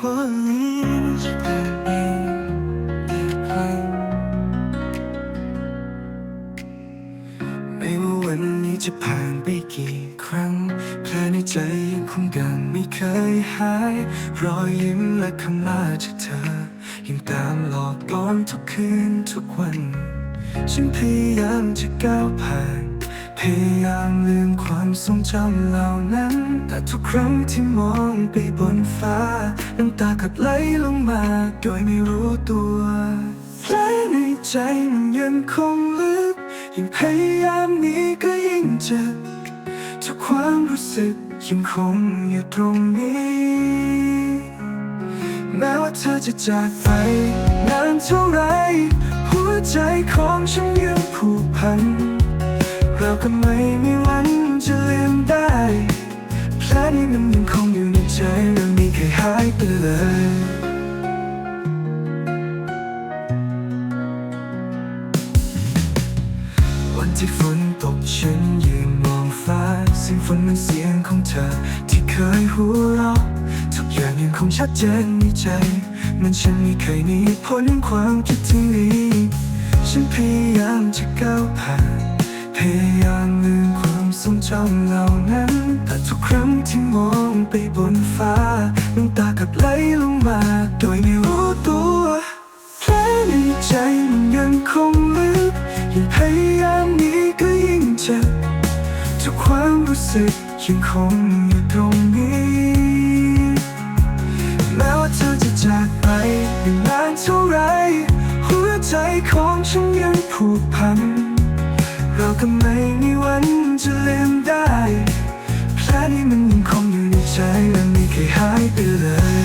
ไม่ว่าวันนี้จะผ่านไปกี่ครั้งแผลในใจยังคงกันไม่เคยหาย รอยยิ้มและคำลาจากเธอ ยังตามหลอกหลอนทุกคืนทุกวัน ฉันพยายามจะก้าวผ่าน พยายามลืมความทรงจำเหล่านั้น แต่ทุกครั้งที่มองไปบนฟ้า น้ำตาก็ไหลลงมา โดยไม่รู้ตัวแผลในใจมันยังคงลึก ยิ่งพยายามนี้ก็ยิ่งเจ็บทุกความรู้สึกยังคงอยู่ตรงนี้ แม้ว่าเธอจะจากไปนานเท่าไร หัวใจของฉันยังผูกพัน ราก็ไม่มีวันจะลืมได้แผลนี้มันยังคงอยู่ในใจเรื่องนี้เคยหายไปเลยวันที่ฝนตกฉันยืนมองฟ้าเสียงฝนมันเสียงของเธอ ที่เคยหัวเราะทุกอย่างยังคงชัดเจนในใจ มันฉันไม่เคยหนีพ้นความคิดถึงนี้ฉันพยายามจะก้าวผ่าน พยายามลืมความทรงจำเหล่านั้น แต่ทุกครั้งที่มองไปบนฟ้าน้ำตากับไหลลงมา โดยไม่รู้ตัวแผลในใจมันยังคงลึกยิ่งพยายามนี้ก็ยิ่งเจ็บทุกความรู้สึกยังคงอยู่ตรงนี้ แม้ว่าเธอจะจากไปไม่นานเท่าไร หัวใจของฉันยังผูกพัน ก็ไม่มีวันจะลืมได้แผลนี้มันยังคงอยู่ในใจและไม่เคยหายไปเลย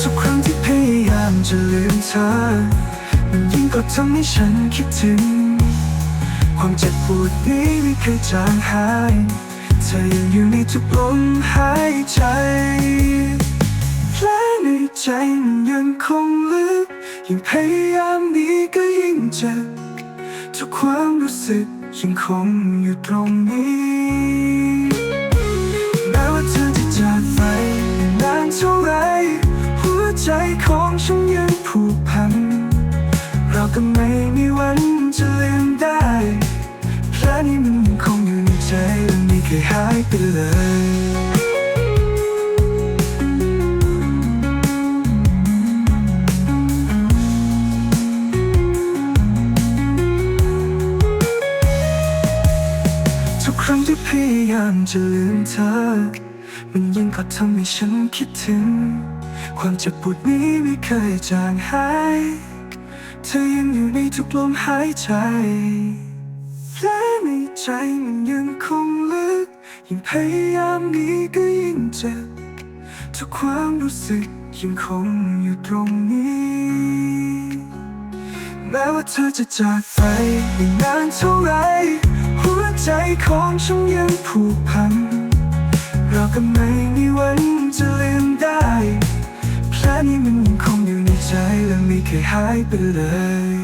ทุกครั้งที่พยายามจะลืมเธอมันยิ่งกดทำให้ฉันคิดถึง ความเจ็บปวดนี้ไม่เคยจางหาย เธอยังอยู่ในทุกลมหายใจแผลในใจมันยังคงลึก ยิ่งพยายามนี้ก็ยิ่งเจ็บทุกความรู้สึกยังคงอยู่ตรงนี้แม้ว่าเธอจะจากไปนานเท่าไรหัวใจของฉันยังผูกพัน เราก็ไม่มีวันายไปเลยทุกครั้งที่พยายามจะลืมเธอ มันยังก็ทำให้ฉันคิดถึง ความเจ็บปวดนี้ไม่เคยจางหาย เธอยังอยู่ในทุกลมหายใจแผลในใจมันยังคงลึก ยิ่งพยายามนี้ก็ยิ่งเจ็บทุกความรู้สึกยังคงอยู่ตรงนี้ แม้ว่าเธอจะจากไปไม่นานเท่าไร หัวใจของฉันยังผูกพัน เราก็ไม่มีวันจะลืมได้แผลนี้มันยังคงอยู่ในใจและไม่เคยหายไปเลย